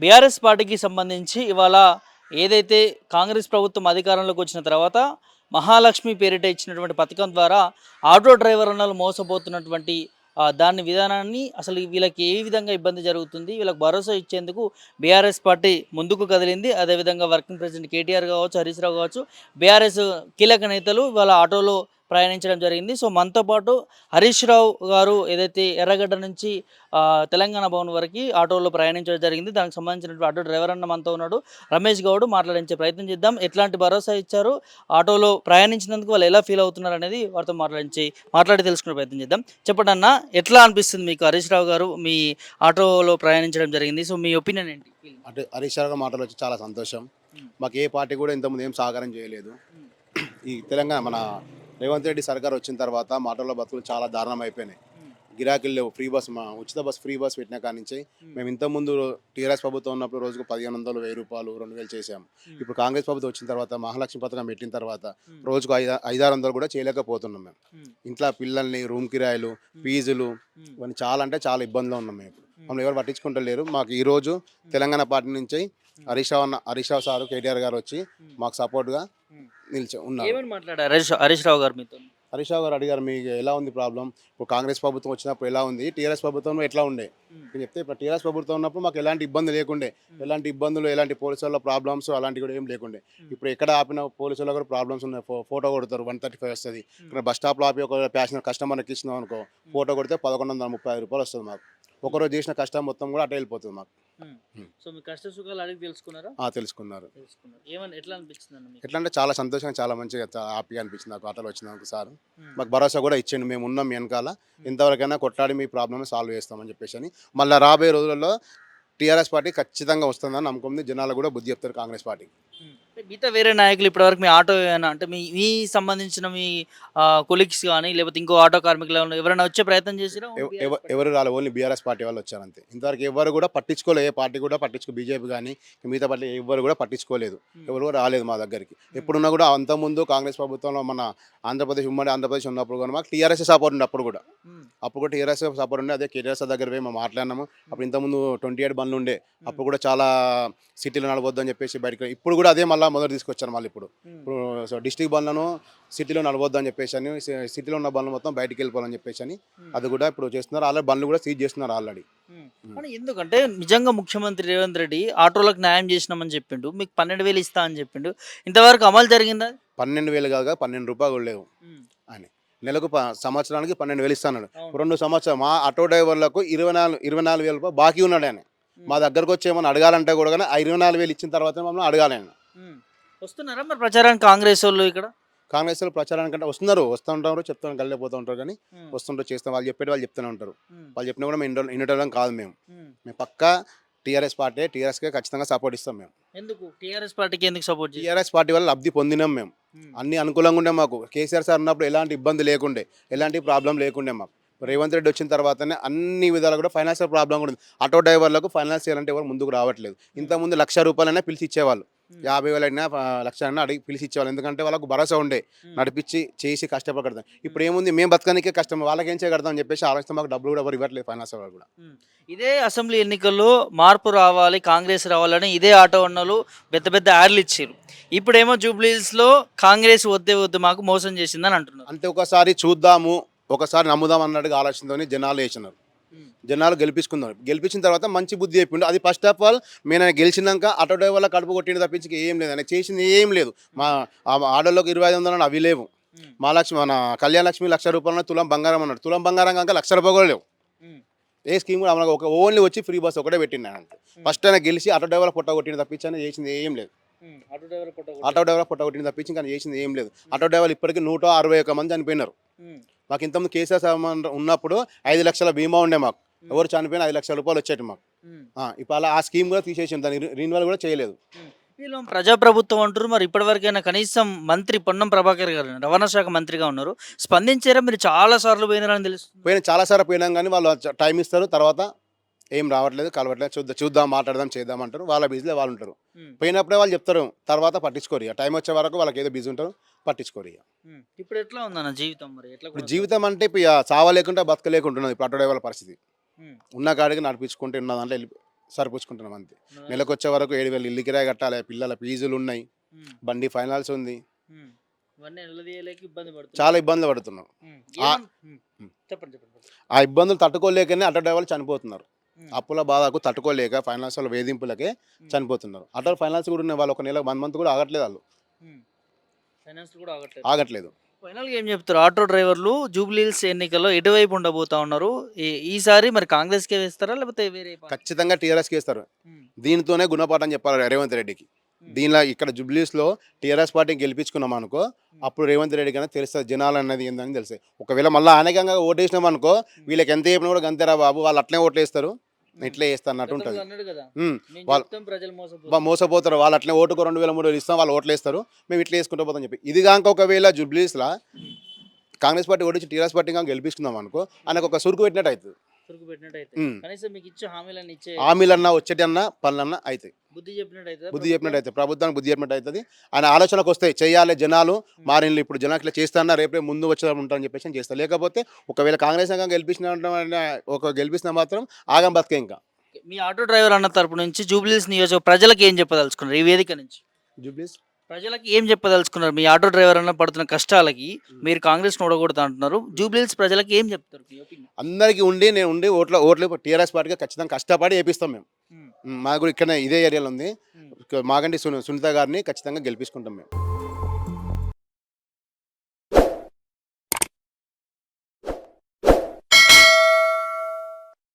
BRS పార్టీకి సంబంధించి ఇవాళ ఏదైతే కాంగ్రెస్ ప్రభుత్వం అధికారంలోకి వచ్చిన తర్వాత మహాలక్ష్మి పేరిట ఇచ్చినటువంటి పథకం ద్వారా ఆటో డ్రైవర్లను మోసపోతున్నటువంటి దాని విధానాన్ని అసలు వీళ్ళకి ఏ విధంగా ఇబ్బంది జరుగుతుంది వీళ్ళకి భరోసా ఇచ్చేందుకు బీఆర్ఎస్ పార్టీ ముందుకు కదిలింది. అదేవిధంగా వర్కింగ్ ప్రెసిడెంట్ కేటీఆర్ కావచ్చు హరీష్ రావు కావచ్చు బీఆర్ఎస్ కీలక నేతలు వాళ్ళ ఆటోలో ప్రయాణించడం జరిగింది. సో మనతో పాటు హరీష్ రావు గారు ఏదైతే ఎర్రగడ్డ నుంచి తెలంగాణ భవన్ వరకు ఆటోలో ప్రయాణించడం జరిగింది. దానికి సంబంధించినటువంటి ఆటో డ్రైవర్ అన్న మనతో ఉన్నాడు. రమేష్ గౌడ్ మాట్లాడించే ప్రయత్నం చేద్దాం. ఎట్లాంటి భరోసా ఇచ్చారు? ఆటోలో ప్రయాణించినందుకు వాళ్ళు ఎలా ఫీల్ అవుతున్నారు అనేది వారితో మాట్లాడించి మాట్లాడి తెలుసుకునే ప్రయత్నం చేద్దాం. చెప్పండి అన్న ఎట్లా అనిపిస్తుంది మీకు హరీష్ రావు గారు మీ ఆటోలో ప్రయాణించడం జరిగింది? సో మీ ఒపీనియన్ ఏంటి? అటు హరీష్ రావు గారి మాటలు వచ్చి చాలా సంతోషం. మాకు ఏ పార్టీ కూడా ఇంతకుముందు ఏం సహకారం చేయలేదు. ఈ తెలంగాణ మన రేవంత్ రెడ్డి సర్కార్ వచ్చిన తర్వాత మాటల్లో బతుకులు చాలా దారుణం అయిపోయినాయి. గిరాకీలు లేవు. ఫ్రీ బస్ మా ఉచిత బస్ ఫ్రీ బస్ పెట్టిన కాడి నుంచి మేము. ఇంతకుముందు టీఆర్ఎస్ ప్రభుత్వం ఉన్నప్పుడు రోజుకు పదిహేను వందలు వెయ్యి రూపాయలు రెండు వేలు చేసాం ఇప్పుడు కాంగ్రెస్ ప్రభుత్వం వచ్చిన తర్వాత మహాలక్ష్మి పథకం పెట్టిన తర్వాత రోజుకు ఐదు ఐదారు వందలు కూడా చేయలేకపోతున్నాం మేము. ఇంట్లో పిల్లల్ని రూమ్ కిరాయిలు ఫీజులు ఇవన్నీ చాలా అంటే చాలా ఇబ్బందులు ఉన్నాం మేము ఇప్పుడు. మమ్మల్ని ఎవరు పట్టించుకుంటలేరు మాకు ఈ రోజు తెలంగాణ పార్టీ నుంచి హరీష్ రావు హరీష్ రావు సారు కేటీఆర్ గారు వచ్చి మాకు సపోర్ట్గా నిలిచి ఉన్నారు. ఏమని మాట్లాడారు? హరీష్ హరీష్ రావు గారు మీతో. హరీష్ రావు గారు అడిగారు మీకు ఎలా ఉంది ప్రాబ్లం? ఇప్పుడు కాంగ్రెస్ ప్రభుత్వం వచ్చినప్పుడు ఎలా ఉంది? టీఆర్ఎస్ ప్రభుత్వంలో ఎట్లా ఉండే? నేను చెప్తే ఇప్పుడు టీఆర్ఎస్ ప్రభుత్వం ఉన్నప్పుడు మాకు ఎలాంటి ఇబ్బంది లేకుండే. ఎలాంటి ఇబ్బందులు ఎలాంటి పోలీసుల ప్రాబ్లమ్స్ అలాంటివి కూడా ఏం లేకుండే. ఇప్పుడు ఎక్కడ ఆపిన పోలీసుల కూడా ప్రాబ్లమ్స్ ఉన్నాయి. ఫోటో కొడతారు వన్ థర్టీ ఫైవ్ వస్తుంది. ఇక్కడ బస్ స్టాప్లో ఆపి ఒక ప్యాషన్ కస్టమర్కి ఇచ్చినాం అనుకో ఫోటో కొడితే పదకొండు వందల ముప్పై ఐదు రూపాయలు వస్తుంది మాకు. ఒకరోజు చేసిన కష్టం మొత్తం కూడా అటే వెళ్ళిపోతుంది మాకు. సో మీ కష్ట సుఖాలు అడిగి తెలుసుకున్నారా? ఏమని ఎట్లా అనిపించింది అన్న మీకు? ఎట్లా అంటే చాలా సంతోషంగా చాలా మంచిగా చాలా హ్యాపీగా అనిపించింది. నాకు ఆటోలో వచ్చినందుకు సార్. మాకు భరోసా కూడా ఇచ్చిండు. మేము ఉన్నాం వెనకాల. ఎంతవరకైనా కొట్లాడి మీ ప్రాబ్లమ్ సాల్వ్ చేస్తామని చెప్పేసి అని. మళ్ళీ రాబోయే రోజుల్లో టీఆర్ఎస్ పార్టీ ఖచ్చితంగా వస్తుందని నమ్మకం జనాలు కూడా బుద్ధి చెప్తారు కాంగ్రెస్ పార్టీ అంటే మిగతా వేరే నాయకులు ఇప్పటివరకు మీ ఆటో ఏమైనా అంటే మీ మీ సంబంధించిన మీ కొలీగ్స్ కానీ లేకపోతే ఇంకో ఆటో కార్మికులు ఎవరైనా వచ్చే ప్రయత్నం ఎవ- ఎవరు రాలే ఓన్లీ బీఆర్ఎస్ పార్టీ వాళ్ళు వచ్చారు అంతే. ఇంతవరకు ఎవరు కూడా పట్టించుకోలేదు ఏ పార్టీ కూడా పట్టించుకో బీజేపీ కానీ మిగతా పార్టీ ఎవరు కూడా పట్టించుకోలేదు. ఎవరు కూడా రాలేదు మా దగ్గరికి. ఎప్పుడున్నా కూడా అంతకుముందు కాంగ్రెస్ ప్రభుత్వంలో మన ఆంధ్రప్రదేశ్ ఉమ్మడి ఆంధ్రప్రదేశ్ ఉన్నప్పుడు కూడా మాకు టీఆర్ఎస్ సపోర్ట్ ఉండే అప్పుడు కూడా. అప్పుడు కూడా టీఆర్ఎస్ సపోర్ట్ ఉండే అదే కేటీఆర్ఎస్ దగ్గర పోయి మేము మాట్లాడినాము. అప్పుడు ఇంతకుముందు ట్వంటీ ఎయిట్ బండ్లు ఉండే. అప్పుడు కూడా చాలా సిటీలో నడవద్దు అని చెప్పేసి బయటకు ఇప్పుడు కూడా అదే మళ్ళీ మొదలు తీసుకొచ్చారు మళ్ళీ ఇప్పుడు. ఇప్పుడు సో డిస్టిక్ బండ్లను సిటీలో నడవద్దు అని చెప్పేసి అని సిటీలో ఉన్న బండ్లు మొత్తం బయటికి వెళ్ళిపోవాలని చెప్పేసి అని అది కూడా ఇప్పుడు చేస్తున్నారు. ఆల్రెడీ బండ్లు కూడా సీజ్ చేస్తున్నారు ఆల్రెడీ. ఎందుకంటే నిజంగా ముఖ్యమంత్రి రేవంత్ రెడ్డి ఆటోలకు న్యాయం చేసినామని చెప్పిండు మీకు పన్నెండు వేలు ఇస్తా అని చెప్పిండు. ఇంతవరకు అమలు జరిగిందా? పన్నెండు వేలు కాదు పన్నెండు రూపాయలు లేవు అని. నెలకు ప- సంవత్సరానికి పన్నెండు వేలు ఇస్తాను. రెండు సంవత్సరం మా ఆటో డ్రైవర్లకు ఇరవై నాలుగు ఇరవై నాలుగు వేల రూపాయలు బాకీ ఉన్నాడు ఆయన. మా దగ్గరకు వచ్చి ఏమన్నా అడగాలంటే కూడా కానీ ఆ ఇరవై నాలుగు వేలు ఇచ్చిన తర్వాత మమ్మల్ని అడగాలి ఆయన. వస్తున్నారా మరి ప్రచారానికి కాంగ్రెస్ వాళ్ళు ఇక్కడ? కాంగ్రెస్ వాళ్ళు ప్రచారానికి అంటే వస్తున్నారు. వస్తూ ఉంటారు చెప్తాను కలిగిపోతూ ఉంటారు కానీ వస్తుంటారు చేస్తాం. వాళ్ళు చెప్పేటి వాళ్ళు చెప్తూనే ఉంటారు. వాళ్ళు చెప్పినా కూడా మేము ఇంటర్వ్యూలం కాదు మేము. మేము పక్కా టీఆర్ఎస్ పార్టీ టీఆర్ఎస్కే ఖచ్చితంగా సపోర్ట్ ఇస్తాం మేము. ఎందుకు? టీఆర్ఎస్ పార్టీకి ఎందుకు సపోర్ట్ టీఆర్ఎస్ పార్టీ వల్ల లబ్ధి పొందినాం మేము. అన్ని అనుకూలంగా ఉండే మాకు. కేసీఆర్ సార్ ఉన్నప్పుడు ఎలాంటి ఇబ్బంది లేకుండే ఎలాంటి ప్రాబ్లం లేకుండే మాకు. రేవంత్ రెడ్డి వచ్చిన తర్వాతనే అన్ని విధాలు కూడా ఫైనాన్షియల్ ప్రాబ్లం కూడా ఉంది. ఆటో డ్రైవర్లకు ఫైనాన్స్ చేయాలంటే ఎవరు ముందుకు రావట్లేదు. ఇంతకుముందు లక్ష రూపాయలైనా పిలిచి ఇచ్చేవాళ్ళు. యాభై వేలైనా ఆ, లక్ష అయినా అడిగి పిలిచి ఇచ్చేవాళ్ళు ఎందుకంటే వాళ్ళకు భరోసా ఉండే. నడిపించి చేసి కష్టపడతాం ఇప్పుడు ఏముంది? మేము బతకనికే కష్టం. వాళ్ళకి ఏం చేయగడతాం అని చెప్పేసి ఆలోచిస్తే మాకు డబ్బులు కూడా ఎవరు ఇవ్వట్లేదు ఫైనాన్స్ వాళ్ళు కూడా. ఇదే అసెంబ్లీ ఎన్నికల్లో మార్పు రావాలి కాంగ్రెస్ రావాలని ఇదే ఆటో అన్నలు పెద్ద పెద్ద యాడ్లు ఇచ్చారు. ఇప్పుడేమో జూబ్లీస్లో కాంగ్రెస్ వద్దే వద్దు మాకు మోసం చేసిందని అంటున్నారు. అంటే ఒకసారి చూద్దాము ఒకసారి నమ్ముదాం అన్నట్టుగా ఆలోచనతోని జనాలు వేసినారు జనాలు గెలిపించుకుందాం. గెలిపించిన తర్వాత మంచి బుద్ధి చెప్పిండు అది ఫస్ట్ ఆఫ్ ఆల్ మేము ఆయన గెలిచినాక ఆటో డ్రైవర్ల కడుపు కొట్టిండు తప్పించి ఏం లేదు. ఆయన చేసింది ఏం లేదు. మా ఆటోలోకి ఇరవై ఐదు వందలు అవి లేవు. మా లక్ష్మి మన కళ్యాణ లక్ష్మి లక్ష రూపాయలు తులం బంగారం అన్నాడు. తులం బంగారం కనుక లక్ష రూపాయలు కూడా లేవు ఏ స్కీమ్ కూడా అమలు ఒక ఓన్లీ వచ్చి ఫ్రీ బస్ ఒకటే పెట్టిండు అంతే. ఫస్ట్ ఆయన గెలిచి ఆటో డ్రైవర్ల పుట్ట కొట్టిండు తప్పించి ఆయన చేసింది ఏం లేదు. ఆటో డ్రైవర్ ఆటో డ్రైవర్ పుట్ట కొట్టిండు తప్పించి కానీ చేసింది ఏం లేదు. ఆటో డ్రైవర్లు ఇప్పటికీ నూట అరవై ఒక్క మంది చనిపోయినారు. మాకు ఇంతకుముందు కేసీఆర్ సామాన్ ఉన్నప్పుడు ఐదు లక్షల బీమా ఉండే మాకు. ఎవరు చనిపోయినా ఐదు లక్షల రూపాయలు వచ్చేటి మాకు. ఇప్పుడు అలా ఆ స్కీమ్ కూడా తీసేసాం దాన్ని రీన్యువల్ కూడా చేయలేదు. వీళ్ళు ప్రజాప్రభుత్వం అంటారు మరి ఇప్పటివరకైనా కనీసం మంత్రి పొన్నం ప్రభాకర్ గారు రవాణా శాఖ మంత్రిగా ఉన్నారు. స్పందించారా? మీరు చాలా సార్లు పోయినారని తెలుస్తుంది. పోయిన చాలాసార్లు పోయినాం కానీ వాళ్ళు టైం ఇస్తారు. తర్వాత ఏం రావట్లేదు కలవట్లేదు చూద్దాం చూద్దాం మాట్లాడదాం చేద్దాం అంటారు. వాళ్ళ బిజీలో వాళ్ళు ఉంటారు. పోయినప్పుడే వాళ్ళు చెప్తారు తర్వాత పట్టించుకోరు ఇక. టైం వచ్చే వరకు వాళ్ళకి ఏదో బిజీ ఉంటారు పట్టించుకోరు ఇక. ఇప్పుడు ఎట్లా ఉందన్న జీవితం మరి? ఇప్పుడు జీవితం అంటే ఇప్పుడు చావలేకుండా బతకలేకుంటున్నది ఇప్పుడు ఆటో డ్రైవర్ల పరిస్థితి. ఉన్న కాడికి నడిపించుకుంటే ఉన్న దాంట్లో వెళ్ళి సరిపుచ్చుకుంటున్నాం అంతే. నెలకు వచ్చే వరకు ఏడు వేలు ఇల్లు కిరాయి కట్టాలి పిల్లల ఫీజులు ఉన్నాయి బండి ఫైనాన్స్ ఉంది. చాలా ఇబ్బందులు పడుతున్నాం. ఆ- చెప్పండి చెప్పండి ఆ ఇబ్బందులు తట్టుకోలేకనే ఆటో డ్రైవర్లు చనిపోతున్నారు. అప్పుల బాధకు తట్టుకోలేక ఫైనాన్షియల్ వేధింపులకే చనిపోతున్నారు. ఆటో ఫైనాన్స్ కూడా ఉన్నాయి. వాళ్ళు ఒక నెల వన్ మంత్ కూడా ఆగట్లేదు వాళ్ళు. ఫైనాన్స్ కూడా ఆగట్లేదు. ఆగట్లేదు. ఫైనల్గా ఏం చెప్తారు? ఆటో డ్రైవర్లు జూబ్లీహిల్స్ ఎన్నికల్లో ఎటువైపు ఉండబోతా ఉన్నారు? ఈసారి మరి కాంగ్రెస్కే వేస్తారా లేకపోతే వేరే? ఖచ్చితంగా టీఆర్ఎస్కి వేస్తారు. దీనితోనే గుణపాఠం చెప్పాలి రేవంత్ రెడ్డికి. దీనిలో ఇక్కడ జుబ్లీస్లో టీఆర్ఎస్ పార్టీని గెలిపించుకున్నాం అనుకో అప్పుడు రేవంత్ రెడ్డి కన్నా తెలుస్తుంది జనాలు అన్నది ఏందని తెలిసే. ఒకవేళ మళ్ళీ అనేకంగా ఓటేసినాం అనుకో వీళ్ళకి ఎంత చెప్పినా కూడా గంతేరా బాబు వాళ్ళు అట్లే ఓట్లు వేస్తారు. ఇట్లే వేస్తా అన్నట్టు ఉంటుంది. వాళ్ళు- మోసపోతారు. వాళ్ళు అట్లే ఓటుకు రెండు వేల మూడు వేలు ఇస్తాం వాళ్ళు ఓట్లు వేస్తారు మేము ఇట్లా వేసుకుంటూ పోతాం చెప్పి. ఇది కాక ఒకవేళ జుబ్లీస్లా కాంగ్రెస్ పార్టీ ఓడించి టీఆర్ఎస్ పార్టీ కాక గెలిపిస్తున్నాం అనుకో ఆయనకు ఒక సురుకు పెట్టినట్టు అవుతుంది. పెట్టినట్టయితే ఉమ్. కనీసం మీకు ఇచ్చే హామీలను ఇచ్చే హామీలన్నా వచ్చేటన్నా పనులన్నా అవుతాయి బుద్ధి చెప్పినట్టయితే బుద్ధి చెప్పినట్టు అయితే ప్రభుత్వానికి బుద్ధి చెప్పినట్టు అవుతుంది ఆయన ఆలోచనకు వస్తాయి చేయాలి జనాలు మారిన్లు ఇప్పుడు జనాలు ఇట్లా చేస్తానా రేపే ముందు వచ్చే ఉంటారని చెప్పేసి నేను చేస్తాను లేకపోతే ఒకవేళ కాంగ్రెస్ అంగం గెలిపించిన ఒక గెలిపించిన మాత్రం ఆగం బతికే ఇంకా. మీ ఆటో డ్రైవర్ అన్న తరపు నుంచి జూబ్లీహిల్స్ నియోజక ప్రజలకు ఏం చెప్పదలుచుకున్నారు ఈ వేదిక నుంచి? జూబ్లీస్ ప్రజలకి ఏం చెప్పదలుచుకున్నారు? మీ ఆటో డ్రైవర్ అన్న పడుతున్న కష్టాలకి మీరు కాంగ్రెస్ ఓడగొడతా అంటున్నారు జూబ్లీహిల్స్ ప్రజలకి ఏం చెప్తారు? మీ అందరికీ ఉండి నేను ఉండి ఓట్ల ఓట్లు టీఆర్ఎస్ పార్టీగా ఖచ్చితంగా కష్టపడి వేపిస్తాం మేము. మాకు కూడా ఇక్కడ ఇదే ఏరియాలో ఉంది. మాగంటి సుని సునీత గారిని ఖచ్చితంగా గెలిపించుకుంటాం మేము.